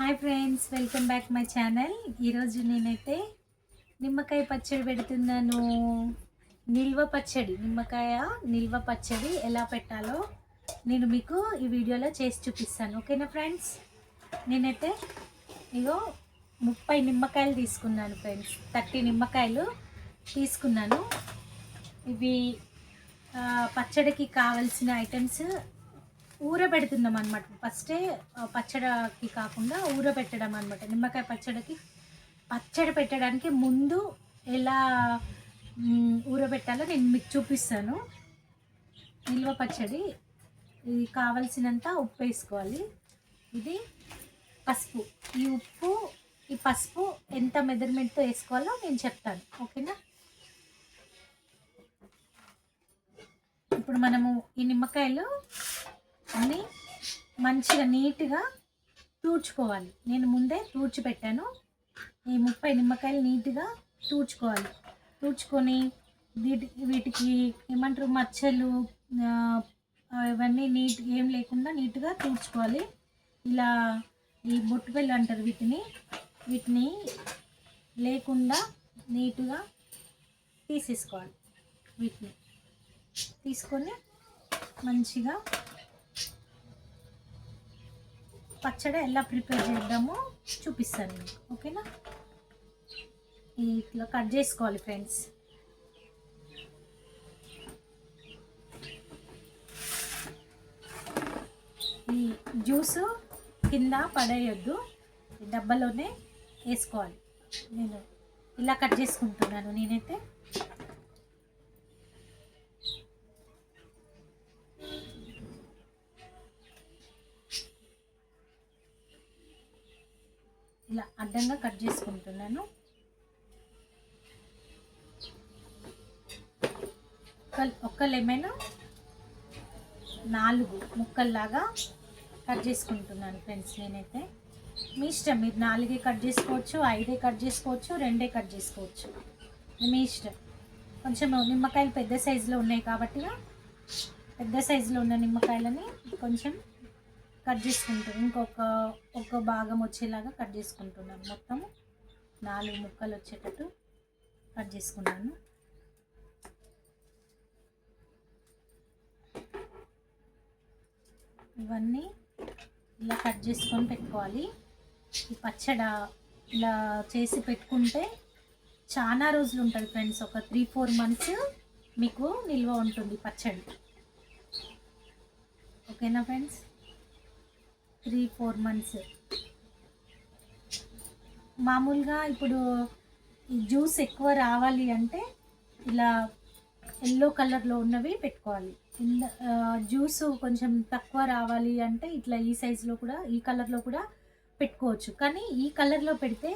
Hi friends welcome back my channel. ఈరోజు నేనైతే నిమ్మకాయ పచ్చడి పెడుతున్నాను. నిల్వ పచ్చడి నిమ్మకాయ నిల్వ పచ్చడి ఎలా పెట్టాలో నేను మీకు ఈ వీడియోలో చేసి చూపిస్తాను. ఓకేనా ఫ్రెండ్స్? నేనైతే ఇగో ముప్పై నిమ్మకాయలు తీసుకున్నాను ఫ్రెండ్స్. థర్టీ నిమ్మకాయలు తీసుకున్నాను. ఇవి పచ్చడికి కావలసిన ఐటమ్స్ ఊరబెడుతున్నాం అనమాట ఫస్టే పచ్చడికి కాకుండా ఊరబెట్టడం అనమాట నిమ్మకాయ పచ్చడికి పచ్చడి పెట్టడానికి ముందు ఎలా ఊరబెట్టాలో నేను మీకు చూపిస్తాను. నిల్వ పచ్చడి ఇది కావలసినంత ఉప్పు వేసుకోవాలి. ఇది పసుపు. ఈ ఉప్పు ఈ పసుపు ఎంత మెజర్మెంట్తో వేసుకోవాలో నేను చెప్తాను. ఓకేనా? ఇప్పుడు మనము ఈ నిమ్మకాయలు మంచిగా నీట్గా తూడ్చుకోవాలి. నేను ముందే తూడ్చిపెట్టాను. ఈ ముప్పై నిమ్మకాయలు నీట్గా తూడ్చుకోవాలి. తూడ్చుకొని వీటి వీటికి ఏమంటారు? మచ్చలు ఇవన్నీ నీట్ ఏం లేకుండా నీట్గా తూడ్చుకోవాలి. ఇలా ఈ బొట్టుబెల్లు అంటారు వీటిని. వీటిని లేకుండా నీట్గా తీసేసుకోవాలి. వీటిని తీసుకొని మంచిగా పచ్చడి ఎలా ప్రిపేర్ చేద్దామో చూపిస్తాను మీకు ఓకేనా? ఇట్లా కట్ చేసుకోవాలి ఫ్రెండ్స్. ఈ జ్యూస్ కింద పడేయొద్దు డబ్బాలోనే వేసుకోవాలి. నేను ఇలా కట్ చేసుకుంటున్నాను నేనైతే. ఇలా అడ్డంగా కట్ చేసుకుంటున్నాను. ఒక- లెమన్ నాలుగు ముక్కల్లాగా కట్ చేసుకుంటున్నాను ఫ్రెండ్స్ నేనైతే. మీ ఇష్టం మీరు నాలుగే కట్ చేసుకోవచ్చు ఐదే కట్ చేసుకోవచ్చు రెండే కట్ చేసుకోవచ్చు. మీ ఇష్టం. కొంచెం నిమ్మకాయలు పెద్ద సైజులో ఉన్నాయి కాబట్టి పెద్ద సైజులో ఉన్న నిమ్మకాయలని కొంచెం కట్ చేసుకుంటాను ఇంకొక ఒక భాగం వచ్చేలాగా కట్ చేసుకుంటున్నాను మొత్తం నాలుగు ముక్కలు వచ్చేటట్టు కట్ చేసుకున్నాను. ఇవన్నీ ఇలా కట్ చేసుకొని పెట్టుకోవాలి. ఈ పచ్చడ ఇలా చేసి పెట్టుకుంటే చాలా రోజులు ఉంటుంది ఫ్రెండ్స్. ఒక త్రీ ఫోర్ మంత్స్ మీకు నిల్వ ఉంటుంది పచ్చడి. ఓకేనా ఫ్రెండ్స్? త్రీ ఫోర్ మంత్స్ మామూలుగా ఇప్పుడు ఈ జ్యూస్ ఎక్కువ రావాలి అంటే ఇలా ఎల్లో కలర్లో ఉన్నవి పెట్టుకోవాలి. జ్యూస్ కొంచెం తక్కువ రావాలి అంటే ఇట్లా ఈ సైజులో కూడా ఈ కలర్లో కూడా పెట్టుకోవచ్చు. కానీ ఈ కలర్లో పెడితే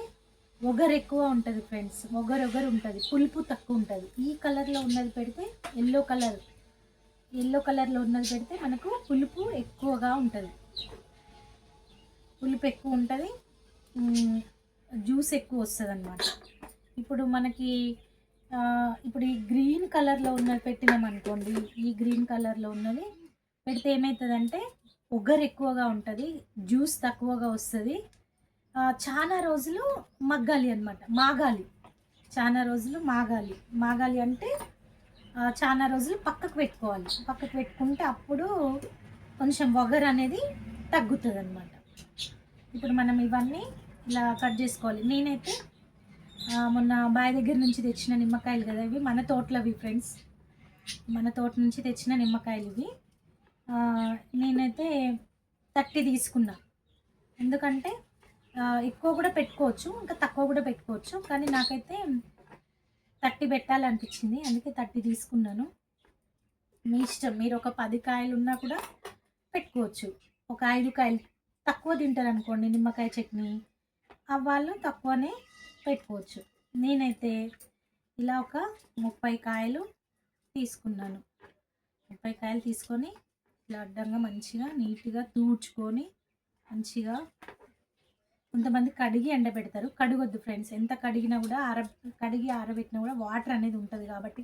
ఒగరు ఎక్కువ ఉంటుంది ఫ్రెండ్స్ ఒగరు ఒగరు ఉంటుంది. పులుపు తక్కువ ఉంటుంది. ఈ కలర్లో ఉన్నది పెడితే ఎల్లో కలర్ ఎల్లో కలర్లో ఉన్నది పెడితే మనకు పులుపు ఎక్కువగా ఉంటుంది. పులుపు ఎక్కువ ఉంటుంది. జ్యూస్ ఎక్కువ వస్తుంది అనమాట ఇప్పుడు మనకి ఇప్పుడు ఈ గ్రీన్ కలర్లో ఉన్నది పెట్టినాం అనుకోండి ఈ గ్రీన్ కలర్లో ఉన్నది పెడితే ఏమవుతుందంటే ఉగ్గర్ ఎక్కువగా ఉంటుంది జ్యూస్ తక్కువగా వస్తుంది. చాలా రోజులు మగ్గాలి అనమాట మాగాలి. చాలా రోజులు మాగాలి. మాగాలి అంటే చాలా రోజులు పక్కకు పెట్టుకోవాలి. పక్కకు పెట్టుకుంటే అప్పుడు కొంచెం వగర్ అనేది తగ్గుతుంది అనమాట ఇప్పుడు మనం ఇవన్నీ ఇలా కట్ చేసుకోవాలి. నేనైతే మొన్న బాయ్ దగ్గర నుంచి తెచ్చిన నిమ్మకాయలు కదా ఇవి. మన తోటలవి ఫ్రెండ్స్ మన తోట నుంచి తెచ్చిన నిమ్మకాయలు ఇవి. నేనైతే థర్టీ తీసుకున్నా. ఎందుకంటే ఎక్కువ కూడా పెట్టుకోవచ్చు ఇంకా తక్కువ కూడా పెట్టుకోవచ్చు. కానీ నాకైతే థర్టీ పెట్టాలనిపించింది. అందుకే థర్టీ తీసుకున్నాను. మీ ఇష్టం. మీరు ఒక పది కాయలు ఉన్నా కూడా పెట్టుకోవచ్చు. ఒక ఐదు కాయలు తక్కువ తింటారు అనుకోండి నిమ్మకాయ చట్నీ ఆ వాళ్ళు తక్కువనే పెట్టుకోవచ్చు. నేనైతే ఇలా ఒక ముప్పై కాయలు తీసుకున్నాను. ముప్పై కాయలు తీసుకొని ఇలా అడ్డంగా మంచిగా నీట్గా తూడ్చుకొని మంచిగా కొంతమంది కడిగి ఎండబెడతారు. కడగొద్దు ఫ్రెండ్స్ ఎంత కడిగినా కూడా ఆర కడిగి ఆరబెట్టినా కూడా వాటర్ అనేది ఉంటుంది కాబట్టి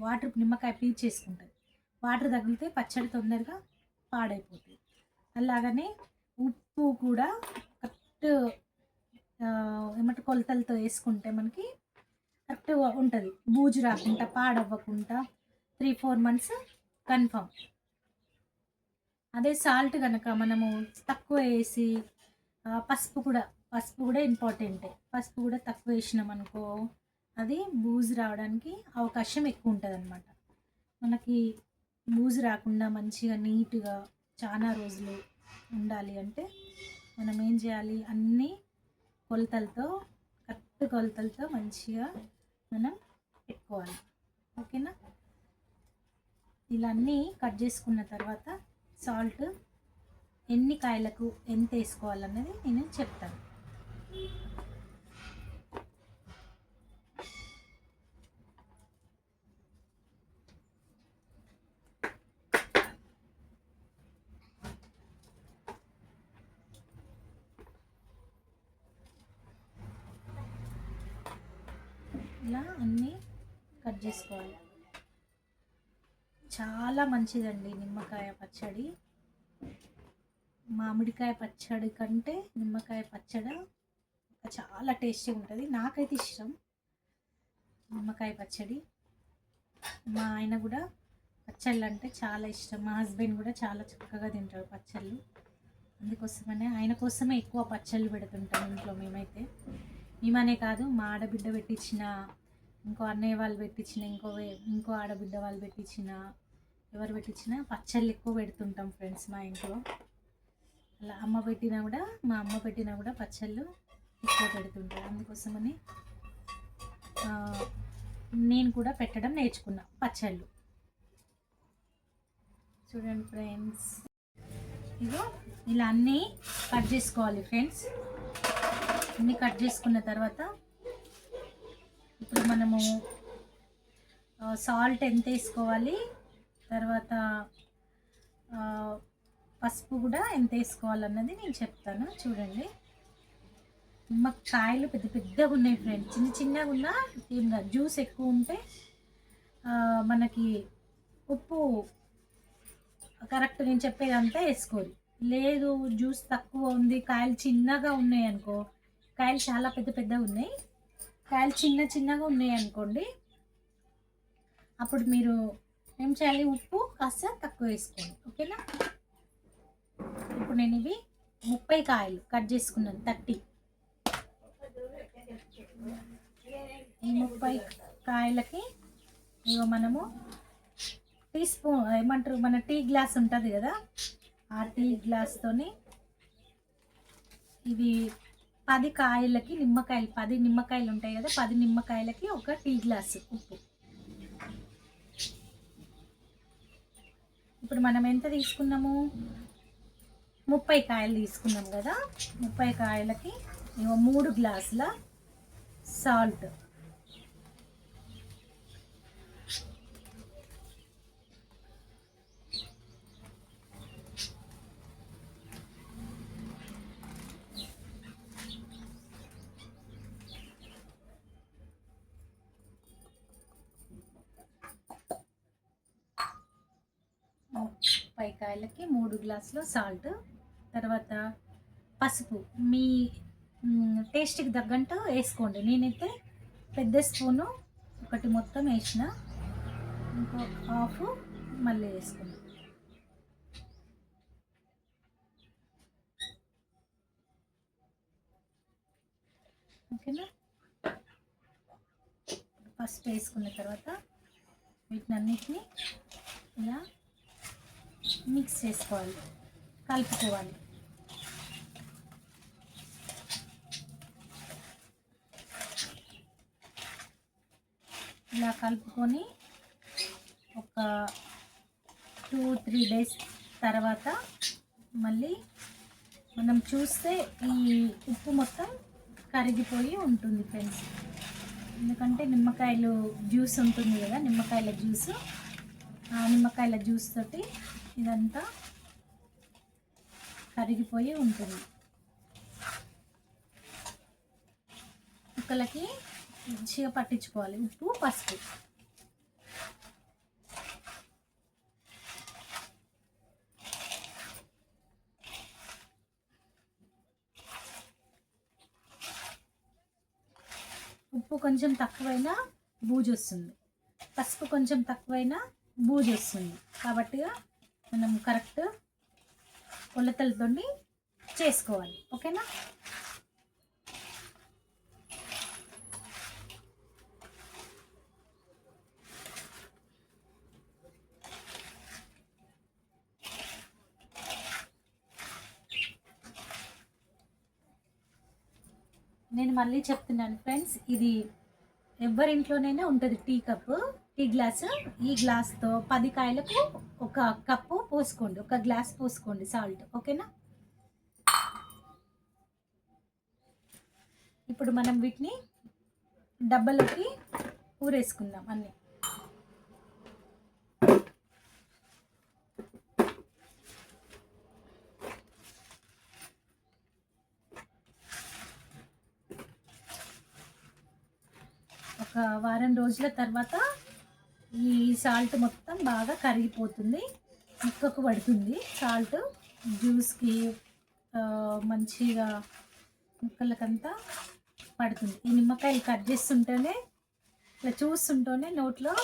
వాటర్ నిమ్మకాయ పీల్చేసుకుంటుంది వాటర్ తగిలితే పచ్చడి తొందరగా పాడైపోతుంది. అలాగనే ఉప్పు కూడా కరెక్ట్ ఏమంటే కొలతలతో వేసుకుంటే మనకి కరెక్ట్ ఉంటుంది. బూజు రాకుండా పాడవ్వకుండా త్రీ ఫోర్ మంత్స్ కన్ఫర్మ్ అదే సాల్ట్ కనుక మనము తక్కువ వేసి పసుపు కూడా పసుపు కూడా ఇంపార్టెంటే పసుపు కూడా తక్కువ వేసినాం అనుకో అది బూజు రావడానికి అవకాశం ఎక్కువ ఉంటుంది అనమాట మనకి బూజు రాకుండా మంచిగా నీట్గా చాలా రోజులు ఉండాలి అంటే మనం ఏం చేయాలి? అన్నీ కొలతలతో కరెక్ట్ కొలతలతో మంచిగా మనం పెట్టుకోవాలి. ఓకేనా? ఇలా అన్నీ కట్ చేసుకున్న తర్వాత సాల్ట్ ఎన్ని కాయలకు ఎంత వేసుకోవాలన్నది నేను చెప్తాను. ఇలా అన్నీ కట్ చేసుకోవాలి. చాలా మంచిదండి నిమ్మకాయ పచ్చడి. మామిడికాయ పచ్చడి కంటే నిమ్మకాయ పచ్చడి చాలా టేస్టీ ఉంటుంది. నాకైతే ఇష్టం నిమ్మకాయ పచ్చడి. మా ఆయన కూడా పచ్చళ్ళు అంటే చాలా ఇష్టం. మా హస్బెండ్ కూడా చాలా చక్కగా తింటాడు పచ్చళ్ళు. అందుకోసమనే ఆయన కోసమే ఎక్కువ పచ్చళ్ళు పెడుతుంటాం ఇంట్లో మేమైతే. మేమనే కాదు మా ఆడబిడ్డ పెట్టించిన ఇంకో అన్నయ్య వాళ్ళు పెట్టించిన ఇంకో వే- ఇంకో ఆడబిడ్డ వాళ్ళు పెట్టించిన ఎవరు పెట్టించిన పచ్చళ్ళు ఎక్కువ పెడుతుంటాం ఫ్రెండ్స్ మా ఇంట్లో. అలా అమ్మ పెట్టినా కూడా మా అమ్మ పెట్టినా కూడా పచ్చళ్ళు ఎక్కువ పెడుతుంటారు. అందుకోసమని నేను కూడా పెట్టడం నేర్చుకున్నా పచ్చళ్ళు. చూడండి ఫ్రెండ్స్. ఇగో ఇలా అన్నీ కట్ చేసుకోవాలి ఫ్రెండ్స్. అన్ని కట్ చేసుకున్న తర్వాత ఇప్పుడు మనము సాల్ట్ ఎంత వేసుకోవాలి? తర్వాత పసుపు కూడా ఎంత వేసుకోవాలన్నది నేను చెప్తాను. చూడండి. నిమ్మకాయలు పెద్ద పెద్దగా ఉన్నాయి ఫ్రెండ్స్. చిన్న చిన్నగా ఉన్నా ఏం కాదు. జ్యూస్ ఎక్కువ ఉంటే మనకి ఉప్పు కరెక్ట్ నేను చెప్పేదంతా వేసుకోవాలి లేదు జ్యూస్ తక్కువ ఉంది కాయలు చిన్నగా ఉన్నాయి అనుకో కాయలు చాలా పెద్ద పెద్దగా ఉన్నాయి. కాయలు చిన్న చిన్నగా ఉన్నాయి అనుకోండి. అప్పుడు మీరు ఏం చేయాలి? ఉప్పు కాస్త తక్కువ వేసుకోండి. ఓకేనా? ఇప్పుడు నేను ఇవి ముప్పై కాయలు కట్ చేసుకున్నాను. థర్టీ. ఈ ముప్పై కాయలకి ఇగో మనము టీ స్పూన్ ఏమంటారు? మన టీ గ్లాస్ ఉంటుంది కదా? ఆ టీ గ్లాస్తోని ఇది పది కాయలకి నిమ్మకాయలు పది నిమ్మకాయలు ఉంటాయి కదా పది నిమ్మకాయలకి ఒక టీ గ్లాసు ఉప్పు. ఇప్పుడు మనం ఎంత తీసుకున్నాము? ముప్పై కాయలు తీసుకున్నాం కదా ముప్పై కాయలకి మూడు గ్లాసుల సాల్ట్. ముప్పై కాయలకి మూడు గ్లాసులు సాల్ట్ తర్వాత పసుపు. మీ టేస్ట్కి తగ్గట్టు వేసుకోండి. నేనైతే పెద్ద స్పూను ఒకటి మొత్తం వేసిన ఇంకో హాఫ్ మళ్ళీ వేసుకున్నాను ఓకేనా? ఫస్ట్ వేసుకున్న తర్వాత వీటిని అన్నిటినీ ఇలా మిక్స్ చేసుకోవాలి. కలుపుకోవాలి. ఇలా కలుపుకొని ఒక టూ త్రీ డేస్ తర్వాత మళ్ళీ మనం చూస్తే ఈ ఉప్పు మొత్తం కరిగిపోయి ఉంటుంది ఫ్రెండ్స్. ఎందుకంటే నిమ్మకాయలు జ్యూస్ ఉంటుంది కదా నిమ్మకాయల జ్యూస్. ఆ నిమ్మకాయల జ్యూస్ తోటి ఇదంతా కరిగిపోయి ఉంటుంది. ముక్కలకి మంచిగా పట్టించుకోవాలి. ఉప్పు పసుపు. ఉప్పు కొంచెం తక్కువైనా బూజు వస్తుంది. పసుపు కొంచెం తక్కువైనా బూజు వస్తుంది. కాబట్టి మనం కరెక్ట్ కొలతలతో చేసుకోవాలి. ఓకేనా? నేను మళ్ళీ చెప్తున్నాను ఫ్రెండ్స్ ఇది ఎవరింట్లోనైనా ఉంటుంది టీ కప్పు టీ గ్లాస్. ఈ గ్లాస్తో పది కాయలకు ఒక కప్పు పోసుకోండి. ఒక గ్లాస్ పోసుకోండి సాల్ట్. ఓకేనా? ఇప్పుడు మనం వీటిని డబ్బలోకి ఊరేసుకుందాం అన్నీ. ఒక వారం రోజుల తర్వాత ఈ సాల్ట్ మొత్తం బాగా కరిగిపోతుంది. ముక్కకు పడుతుంది. సాల్ట్ జ్యూస్కి మంచిగా ముక్కలకంతా పడుతుంది. ఈ నిమ్మకాయలు కట్ చేస్తుంటేనే ఇట్లా చూస్తుంటేనే నోట్లో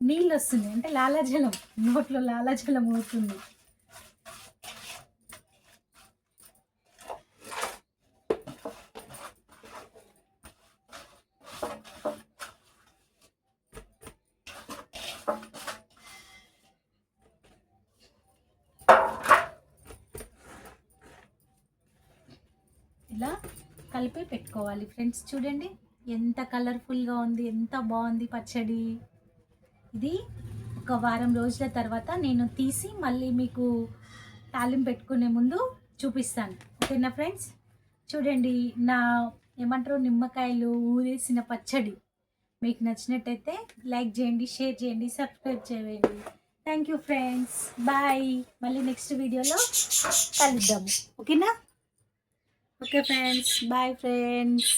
నీళ్ళు వస్తుంది అంటే లాలాజలం నోట్లో లాలాజలం అవుతుంది ఇలా కలిపి పెట్టుకోవాలి. ఫ్రెండ్స్ చూడండి. ఎంత కలర్ఫుల్గా ఉంది ఎంత బాగుంది పచ్చడి. ఇది ఒక వారం రోజుల తర్వాత నేను తీసి మళ్ళీ మీకు తాలింపు పెట్టుకునే ముందు చూపిస్తాను. ఓకేనా ఫ్రెండ్స్ చూడండి నా ఏమంటారు నిమ్మకాయలు ఊరేసిన పచ్చడి. మీకు నచ్చినట్టయితే లైక్ చేయండి షేర్ చేయండి సబ్స్క్రైబ్ చేయండి. థ్యాంక్ యూ ఫ్రెండ్స్ బాయ్ మళ్ళీ నెక్స్ట్ వీడియోలో కలుద్దాము. ఓకేనా? Okay friends bye friends